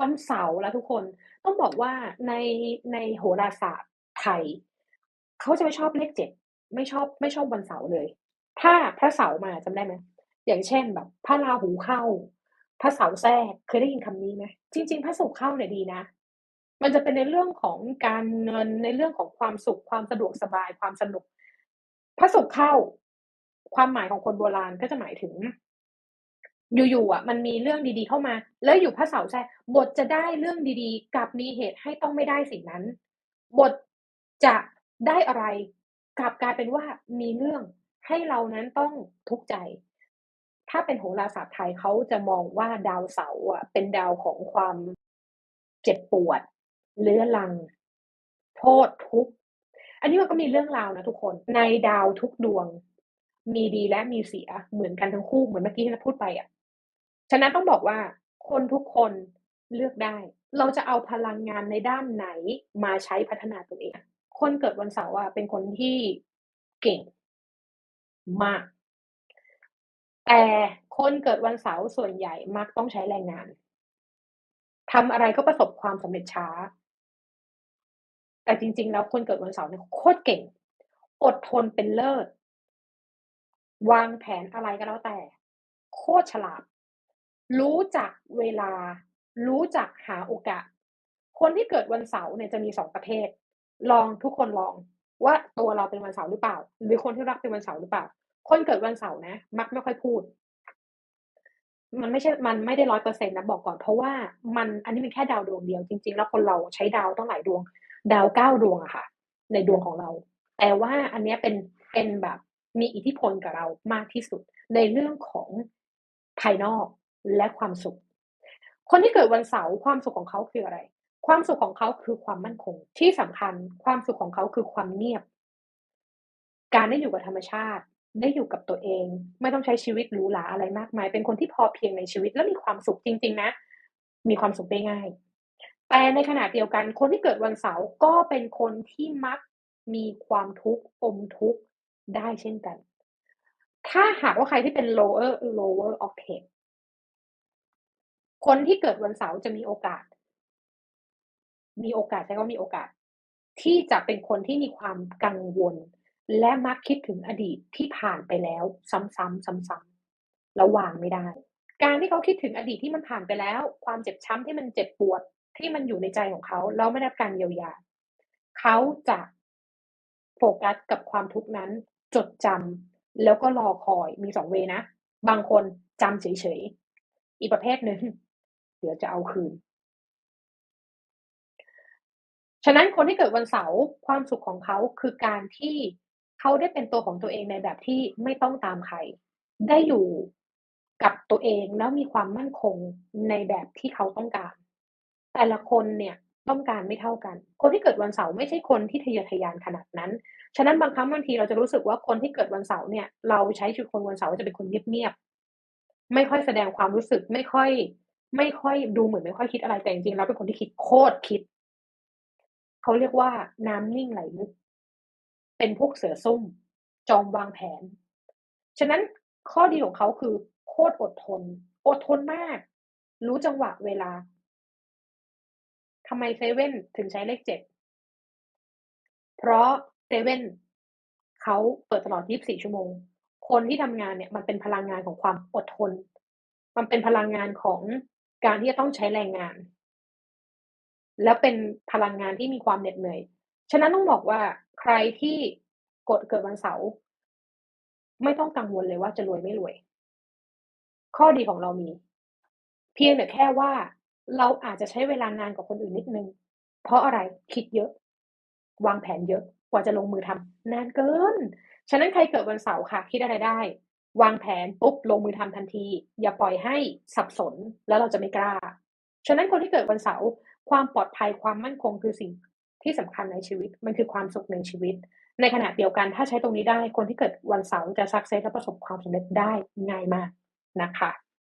วันเสาร์แล้วทุกคนต้องบอกว่าในในโหราศาสตร์ไทยเขาจะไม่ชอบเลขเจ็ดไม่ชอบไม่ชอบวันเสาร์เลย ถ้าพระเสาร์มาจำได้ไหมอย่างเช่นแบบ พระราหูเข้า พระเสาร์แทรกเคยได้ยินคำนี้ไหมจริง ๆ พระศุกร์เข้าเนี่ยดีนะ มันจะเป็นในเรื่องของการเงินในเรื่องของความสุขความสะดวกสบายความสนุก พระศุกร์เข้า ความหมายของคนโบราณก็จะหมายถึง อยู่ๆอะมันมีเรื่องดีๆเข้ามา แล้วอยู่พระเสาใช่บทจะได้เรื่องดีๆ กับมีเหตุให้ต้องไม่ได้สิ่งนั้น บทจะได้อะไรกลับกลายเป็นว่ามีเรื่องให้เรานั้นต้องทุกข์ใจ ถ้าเป็นโหราศาสตร์ไทยเขาจะมองว่าดาวเสาร์อะเป็นดาวของความเจ็บปวดเลื้อรัง โทษทุกข์อันนี้มันก็มีเรื่องราวนะทุกคน ในดาวทุกดวง มีดีและมีเสียเหมือนกันทั้งคู่เหมือนเมื่อกี้ที่เราพูดไปอะ ฉะนั้นต้องบอกว่าคนทุกคนเลือกได้ เราจะเอาพลังงานในด้านไหนมาใช้พัฒนาตัวเอง คนเกิดวันเสาร์อะเป็นคนที่เก่งมาก แต่คนเกิดวันเสาร์ส่วนใหญ่มักต้องใช้แรงงานทำอะไรก็ประสบความสำเร็จช้า แต่จริง ๆ แล้วคนเกิดวันเสาร์เนี่ยโคตรเก่ง อดทนเป็นเลิศ วางแผนอะไรก็แล้วแต่ โคตรฉลาด รู้จักเวลา รู้จักหาโอกาส คนที่เกิดวันเสาร์เนี่ยจะมีสองประเภท ลองทุกคนลองว่าตัวเราเป็นวันเสาร์หรือเปล่า หรือคนที่รักเป็นวันเสาร์หรือเปล่า คนเกิดวันเสาร์นะ มักไม่ค่อยพูด มันไม่ใช่ มันไม่ได้ร้อยเปอร์เซ็นต์นะบอกก่อน เพราะว่ามันอันนี้มันแค่ดาวดวงเดียว จริง ๆ แล้วคนเราใช้ดาวต้องหลายดวง ดาวเก้าดวงอะค่ะ ในดวงของเรา แต่ว่าอันนี้เป็นเป็นแบบมีอิทธิพลกับเรามากที่สุด ในเรื่องของภายนอก และความสุข คนที่เกิดวันเสาร์ความสุขของเขาคืออะไร ความสุขของเขาคือความมั่นคง ที่สำคัญความสุขของเขาคือความเงียบ การได้อยู่กับธรรมชาติ ได้อยู่กับตัวเอง ไม่ต้องใช้ชีวิตหรูหราอะไรมากมาย เป็นคนที่พอเพียงในชีวิตและมีความสุขจริง ๆ นะ มีความสุขได้ง่าย แต่ในขณะเดียวกันคนที่เกิดวันเสาร์ก็เป็นคนที่มักมีความทุกข์อมทุกข์ได้เช่นกัน ถ้าหากว่าใครที่เป็น lower lower octave คนที่เกิดวันเสาร์จะมีโอกาส มีโอกาสใช้คำว่ามีโอกาส ที่จะเป็นคนที่มีความกังวล และมักคิดถึงอดีตที่ผ่านไปแล้ว ซ้ำๆซ้ำๆแล้ววางไม่ได้ การที่เขาคิดถึงอดีตที่มันผ่านไปแล้ว ความเจ็บช้ำที่มันเจ็บปวดที่มันอยู่ในใจของเขาแล้วไม่ได้รับการเยียวยาเขาจะโฟกัสกับความทุกข์นั้น จดจำแล้วก็รอคอยมี2เวนะ บางคนจำเฉยๆอีกประเภทหนึ่ง เดี๋ยวจะเอาคืน ฉะนั้นคนที่เกิดวันเสาร์ความสุขของเขาคือการที่เขาได้เป็นตัวของตัวเองในแบบที่ไม่ต้องตามใคร ได้อยู่กับตัวเองแล้วมีความมั่นคงในแบบที่เขาต้องการ แต่ละคนเนี่ยต้องการไม่เท่ากัน คนที่เกิดวันเสาร์ไม่ใช่คนที่ทะเยอทะยานขนาดนั้น ฉะนั้นบางครั้งบางทีเราจะรู้สึกว่าคนที่เกิดวันเสาร์เนี่ย เราใช้ชีวิตคนวันเสาร์จะเป็นคนเงียบๆ ไม่ค่อยแสดงความรู้สึก ไม่ค่อย ไม่ค่อยดูเหมือนไม่ค่อยคิดอะไรแต่จริงๆแล้วเป็นคนที่คิดโคตรคิด เขาเรียกว่าน้ำนิ่งไหลลึก เป็นพวกเสือซุ่มจอมวางแผน ฉะนั้นข้อดีของเขาคือ โคตรอดทน อดทนมาก รู้จังหวะเวลาทำไมเซเว่นถึงใช้เลข7เพราะเซเว่นเขาเปิดตลอด 24 ชั่วโมง คนที่ทำงานเนี่ยมันเป็นพลังงานของความอดทน มันเป็นพลังงานของ การที่จะต้องใช้แรงงาน แล้วเป็นพลังงานที่มีความเหน็ดเหนื่อย ฉะนั้นต้องบอกว่าใครที่กดเกิดวันเสาร์ไม่ต้องกังวลเลยว่าจะรวยไม่รวย ข้อดีของเรามี เพียงแต่แค่ว่าเราอาจจะใช้เวลานานกว่าคนอื่นนิดนึง เพราะอะไร?คิดเยอะ วางแผนเยอะกว่าจะลงมือทำนานเกิน ฉะนั้นใครเกิดวันเสาร์ค่ะ คิดอะไรได้ วางแผนปุ๊บลงมือทำทันที อย่าปล่อยให้สับสนแล้วเราจะไม่กล้า ฉะนั้นคนที่เกิดวันเสาร์ความปลอดภัยความมั่นคงคือสิ่งที่สำคัญในชีวิตมันคือความสุขในชีวิต ในขณะเดียวกันถ้าใช้ตรงนี้ได้คนที่เกิดวันเสาร์จะสักเซสและประสบความสำเร็จได้ง่ายมากนะคะ